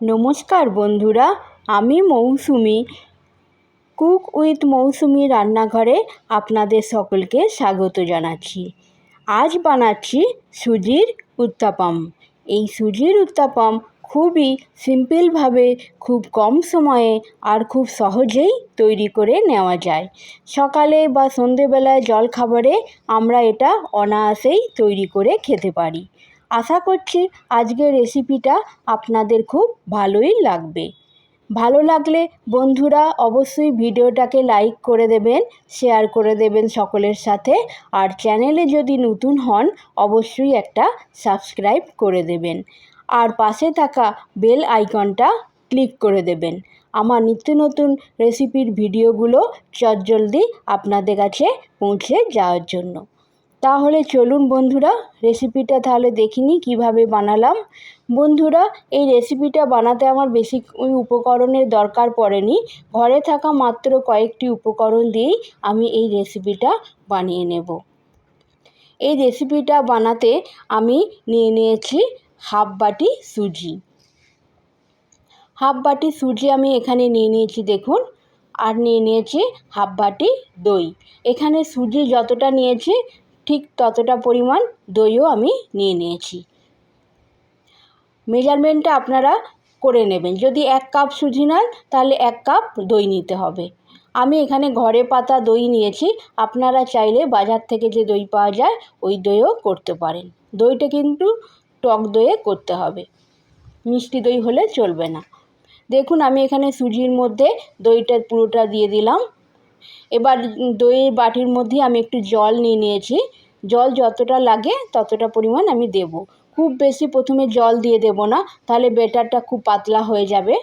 নমস্কার বন্ধুরা, আমি মৌসুমি। কুক উইথ মৌসুমি রান্নাঘরে আপনাদের সকলকে স্বাগত জানাচ্ছি। আজ বানাচ্ছি সুজির উত্তাপাম। এই সুজির উত্তাপাম খুবই সিম্পলভাবে, খুব কম সময়ে আর খুব সহজেই তৈরি করে নেওয়া যায়। সকালে বা সন্ধেবেলায় জলখাবারে আমরা এটা অনায়াসেই তৈরি করে খেতে পারি। আশা করছি আজকের রেসিপিটা আপনাদের খুব ভালোই লাগবে। ভালো লাগলে বন্ধুরা অবশ্যই ভিডিওটাকে লাইক করে দেবেন শেয়ার করে দেবেন সকলের সাথে, আর চ্যানেলে যদি নতুন হন, অবশ্যই একটা সাবস্ক্রাইব করে দেবেন। আর পাশে থাকা বেল আইকনটা ক্লিক করে দেবেন। আমার নিত্য নতুন রেসিপির ভিডিওগুলো চটজলদি আপনাদের কাছে পৌঁছে যাওয়ার জন্য। তাহলে চলুন বন্ধুরা রেসিপিটা তাহলে দেখিনি, কীভাবে বানালাম। বন্ধুরা, এই রেসিপিটা বানাতে আমার বেশি ওই উপকরণের দরকার পড়েনি। ঘরে থাকা মাত্র কয়েকটি উপকরণ দিয়েই আমি এই রেসিপিটা বানিয়ে নেব। এই রেসিপিটা বানাতে আমি নিয়ে নিয়েছি হাফ বাটি সুজি। হাফ বাটি সুজি আমি এখানে নিয়ে নিয়েছি, দেখুন। আর নিয়ে নিয়েছি হাফ বাটি দই। এখানে সুজি যতটা নিয়েছি ঠিক ততটা পরিমাণ দইও আমি নিয়ে নিয়েছি। মেজারমেন্টটা আপনারা করে নেবেন। যদি এক কাপ সুজি নেন, তাহলে এক কাপ দই নিতে হবে। আমি এখানে ঘরে পাতা দই নিয়েছি। আপনারা চাইলে বাজার থেকে যে দই পাওয়া যায়, ওই দইও করতে পারেন। দইটা কিন্তু টক দইয়ে করতে হবে। মিষ্টি দই হলে চলবে না। দেখুন, আমি এখানে সুজির মধ্যে দইটা পুরোটা দিয়ে দিলাম। এবার দইয়ের বাটির মধ্যে আমি একটু জল নিয়ে নিয়েছি। জল যতটা লাগে ততটা পরিমাণ আমি দেব। খুব বেশি প্রথমে জল দিয়ে দেব না, তাহলে ব্যাটারটা খুব পাতলা হয়ে যাবে।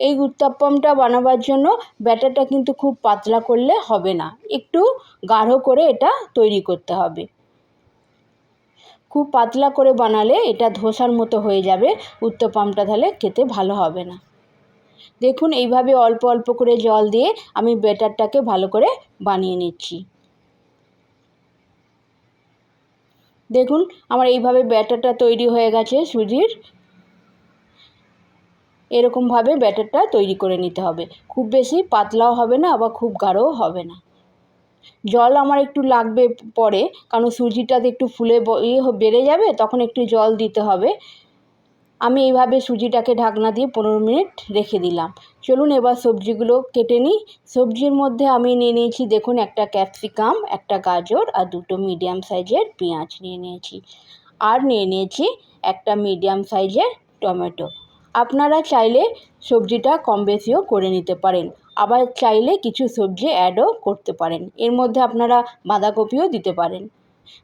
এই উত্তাপ্পমটা বানাবার জন্য ব্যাটারটা কিন্তু খুব পাতলা করলে হবে না। একটু গাঢ় করে এটা তৈরি করতে হবে। খুব পাতলা করে বানালে এটা ধোসার মতো হয়ে যাবে, উত্তপামটা তাহলে খেতে ভালো হবে না। দেখুন, এইভাবে অল্প অল্প করে জল দিয়ে আমি ব্যাটারটাকে ভালো করে বানিয়ে নিচ্ছি। দেখুন, আমার এইভাবে ব্যাটারটা তৈরি হয়ে গেছে সুজির। এরকমভাবে ব্যাটারটা তৈরি করে নিতে হবে। খুব বেশি পাতলাও হবে না, আবার খুব গাঢ়ও হবে না। জল আমার একটু লাগবে পরে, কারণ সুজিটাতে একটু ফুলে ইয়ে বেড়ে যাবে, তখন একটু জল দিতে হবে। আমি এইভাবে সুজিটাকে ঢাকনা দিয়ে পনেরো মিনিট রেখে দিলাম। চলুন এবার সবজিগুলো কেটে নিই। সবজির মধ্যে আমি নিয়ে নিয়েছি, দেখুন, একটা ক্যাপসিকাম, একটা গাজর আর দুটো মিডিয়াম সাইজের পেঁয়াজ নিয়ে নিয়েছি। আর নিয়ে নিয়েছি একটা মিডিয়াম সাইজের টমেটো। আপনারা চাইলে সবজিটা কম বেশিও করে নিতে পারেন। আবার চাইলে কিছু সবজি অ্যাডও করতে পারেন। এর মধ্যে আপনারা বাঁধাকপিও দিতে পারেন।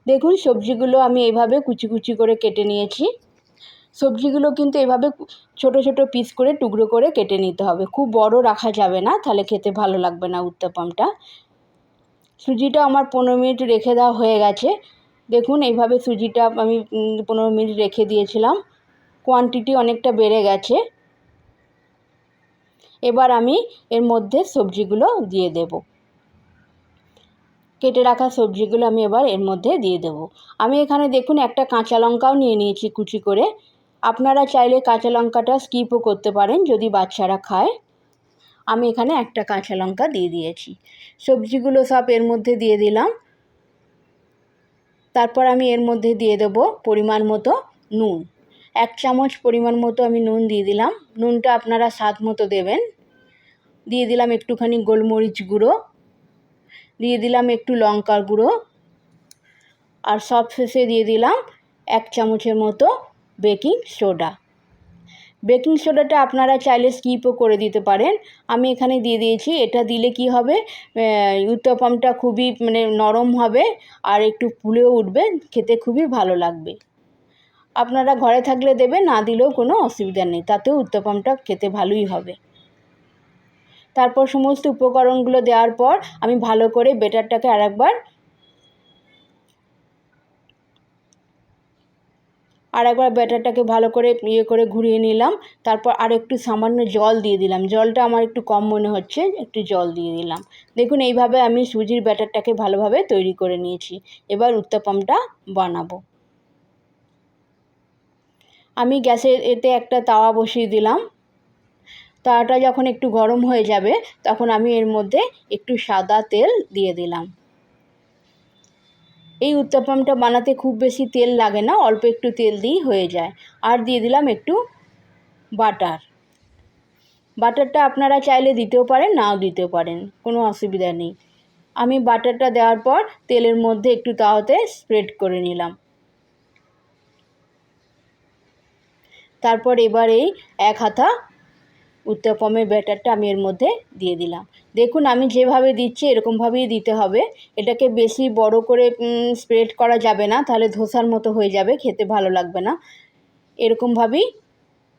দেখুন, সবজিগুলো আমি এইভাবে কুচি কুচি করে কেটে নিয়েছি। সবজিগুলো কিন্তু এভাবে ছোট ছোট পিস করে, টুকরো করে কেটে নিতে হবে। খুব বড় রাখা যাবে না, তাহলে খেতে ভালো লাগবে না উত্তাপামটা। সুজিটা আমার পনেরো মিনিট রেখে দেওয়া হয়ে গেছে। দেখুন, এইভাবে সুজিটা আমি পনেরো মিনিট রেখে দিয়েছিলাম। কোয়ান্টিটি অনেকটা বেড়ে গেছে। এবার আমি এর মধ্যে সবজিগুলো দিয়ে দেব। কেটে রাখা সবজিগুলো আমি এবার এর মধ্যে দিয়ে দেব। আমি এখানে দেখুন, একটা কাঁচা লঙ্কাও নিয়ে নিয়েছি কুচি করে। আপনারা চাইলে কাঁচা লঙ্কাটা স্কিপও করতে পারেন যদি বাচ্চারা খায়। আমি এখানে একটা কাঁচা লঙ্কা দিয়ে দিয়েছি। সবজিগুলো সব এর মধ্যে দিয়ে দিলাম। তারপর আমি এর মধ্যে দিয়ে দেবো পরিমাণ মতো নুন। এক চামচ পরিমাণ মতো আমি নুন দিয়ে দিলাম। নুনটা আপনারা স্বাদ মতো দেবেন। দিয়ে দিলাম একটুখানি গোলমরিচ গুঁড়ো। দিয়ে দিলাম একটু লঙ্কার গুঁড়ো। আর সব শেষে দিয়ে দিলাম এক চামচের মতো বেকিং সোডা। বেকিং সোডাটা আপনারা চাইলে স্কিপও করে দিতে পারেন। আমি এখানে দিয়ে দিয়েছি। এটা দিলে কি হবে? উত্তপমটা খুবই মানে নরম হবে আর একটু ফুলেও উঠবে। খেতে খুবই ভালো লাগবে। আপনারা ঘরে থাকলে দেবে না দিলেও কোনো অসুবিধা নেই। তাতেও উত্তপমটা খেতে ভালোই হবে। তারপর সমস্ত উপকরণগুলো দেওয়ার পর আমি ভালো করে বেটারটাকে আরেকবার আর একবার ব্যাটারটাকে ভালো করে ইয়ে করে ঘুরিয়ে নিলাম। তারপর আর একটু সামান্য জল দিয়ে দিলাম। জলটা আমার একটু কম মনে হচ্ছে, একটু জল দিয়ে দিলাম। দেখুন, এইভাবে আমি সুজির ব্যাটারটাকে ভালোভাবে তৈরি করে নিয়েছি। এবার উত্তাপমটা বানাবো। আমি গ্যাসের এতে একটা তাওয়া বসিয়ে দিলাম। তাওয়াটা যখন একটু গরম হয়ে যাবে, তখন আমি এর মধ্যে একটু সাদা তেল দিয়ে দিলাম। এই উত্তপমটা বানাতে খুব বেশি তেল লাগে না, অল্প একটু তেল দিয়েই হয়ে যায়। আর দিয়ে দিলাম একটু বাটার। বাটারটা আপনারা চাইলে দিতেও পারেন, নাও দিতেও পারেন, কোনো অসুবিধা নেই। আমি বাটারটা দেওয়ার পর তেলের মধ্যে একটু তাওয়াতে স্প্রেড করে নিলাম। তারপর এবার এই এক হাতা উত্তপমের ব্যাটারটা আমি এর মধ্যে দিয়ে দিলাম। দেখুন, আমি যেভাবে দিচ্ছি এরকমভাবেই দিতে হবে। এটাকে বেশি বড় করে স্প্রেড করা যাবে না, তাহলে ধোসার মতো হয়ে যাবে, খেতে ভালো লাগবে না। এরকমভাবেই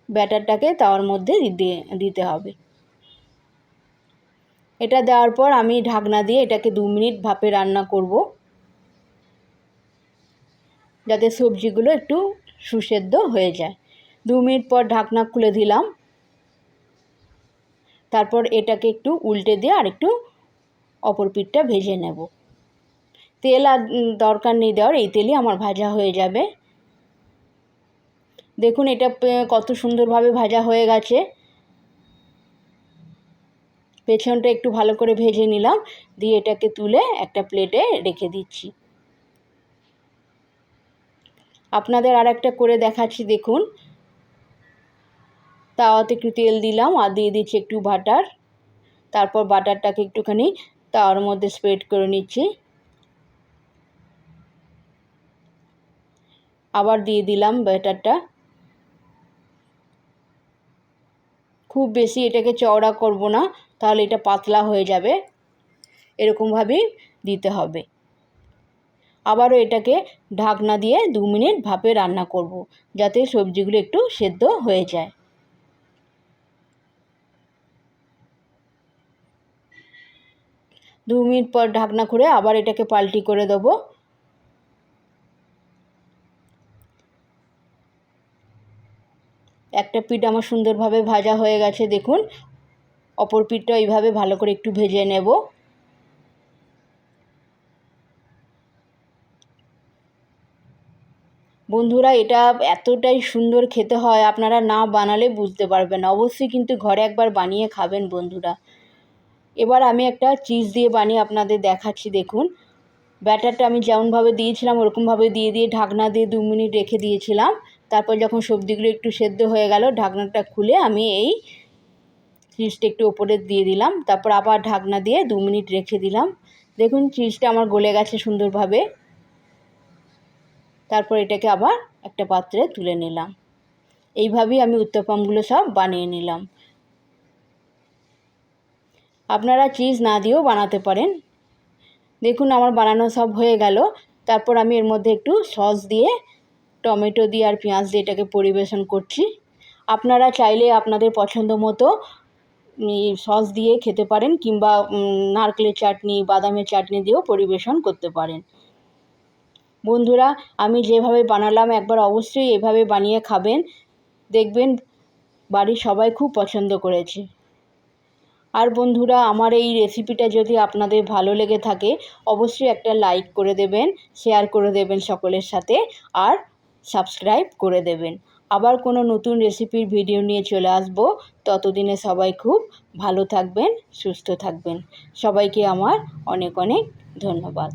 ব্যাটারটাকে তাওয়ার মধ্যে দিতে হবে। এটা দেওয়ার পর আমি ঢাকনা দিয়ে এটাকে দু মিনিট ভাপে রান্না করব। যাতে সবজিগুলো একটু সুসেদ্ধ হয়ে যায়। দু মিনিট পর ঢাকনা খুলে দিলাম। তারপর এটাকে একটু উল্টে দিয়ে আর একটু অপর পিঠটা ভেজে নেব। তেল আর দরকার নেই দেওয়ার, এই তেলই আমার ভাজা হয়ে যাবে। দেখুন এটা কত সুন্দরভাবে ভাজা হয়ে গেছে। পেছনটা একটু ভালো করে ভেজে নিলাম, দিয়ে এটাকে তুলে একটা প্লেটে রেখে দিচ্ছি। আপনাদের আর একটা করে দেখাচ্ছি, দেখুন। তাওয়াতে একটু তেল দিলাম আর দিয়ে দিচ্ছি একটু বাটার। তারপর বাটারটাকে একটুখানি তাওয়ার মধ্যে স্প্রেড করে নিচ্ছি। আবার দিয়ে দিলাম ব্যাটারটা খুব বেশি এটাকে চওড়া করব না, তাহলে এটা পাতলা হয়ে যাবে। এরকমভাবেই দিতে হবে। আবারও এটাকে ঢাকনা দিয়ে দু মিনিট ভাপে রান্না করব, যাতে সবজিগুলো একটু সেদ্ধ হয়ে যায়। দু মিনিট পর ঢাকনা খুলে আবার এটাকে পাল্টি করে দেবো। একটা পিঠ আমার সুন্দরভাবে ভাজা হয়ে গেছে, দেখুন। অপর পিঠটা এইভাবে ভালো করে একটু ভেজে নেব। বন্ধুরা, এটা এতটাই সুন্দর খেতে হয়, আপনারা না বানালে বুঝতে পারবেন অবশ্যই কিন্তু ঘরে একবার বানিয়ে খাবেন বন্ধুরা। এবার আমি একটা চিজ দিয়ে বানিয়ে আপনাদের দেখাচ্ছি, দেখুন। ব্যাটারটা আমি যেমনভাবে দিয়েছিলাম, ওরকমভাবে দিয়ে দিয়ে ঢাকনা দিয়ে দু মিনিট রেখে দিয়েছিলাম। তারপর যখন সবজিগুলো একটু সেদ্ধ হয়ে গেল, ঢাকনাটা খুলে আমি এই চিজটা একটু ওপরে দিয়ে দিলাম। তারপর আবার ঢাকনা দিয়ে দু মিনিট রেখে দিলাম। দেখুন চিজটা আমার গলে গেছে সুন্দরভাবে। তারপর এটাকে আবার একটা পাত্রে তুলে নিলাম। এইভাবেই আমি উত্তপমগুলো সব বানিয়ে নিলাম। আপনারা চিজ না দিয়েও বানাতে পারেন। দেখুন আমার বানানো সব হয়ে গেল। তারপর আমি এর মধ্যে একটু সস দিয়ে, টমেটো দিয়ে আর পেঁয়াজ দিয়ে এটাকে পরিবেশন করছি। আপনারা চাইলে আপনাদের পছন্দ মতো সস দিয়ে খেতে পারেন কিংবা নারকেলের চাটনি, বাদামের চাটনি দিয়েও পরিবেশন করতে পারেন। বন্ধুরা, আমি যেভাবে বানালাম, একবার অবশ্যই এভাবে বানিয়ে খাবেন। দেখবেন বাড়ির সবাই খুব পছন্দ করেছে। আর বন্ধুরা, আমার এই রেসিপিটা যদি আপনাদের ভালো লেগে থাকে, অবশ্যই একটা লাইক করে দেবেন শেয়ার করে দেবেন সকলের সাথে, আর সাবস্ক্রাইব করে দেবেন। আবার কোনো নতুন রেসিপির ভিডিও নিয়ে চলে আসব। ততদিনে সবাই খুব ভালো থাকবেন, সুস্থ থাকবেন। সবাইকে আমার অনেক অনেক ধন্যবাদ।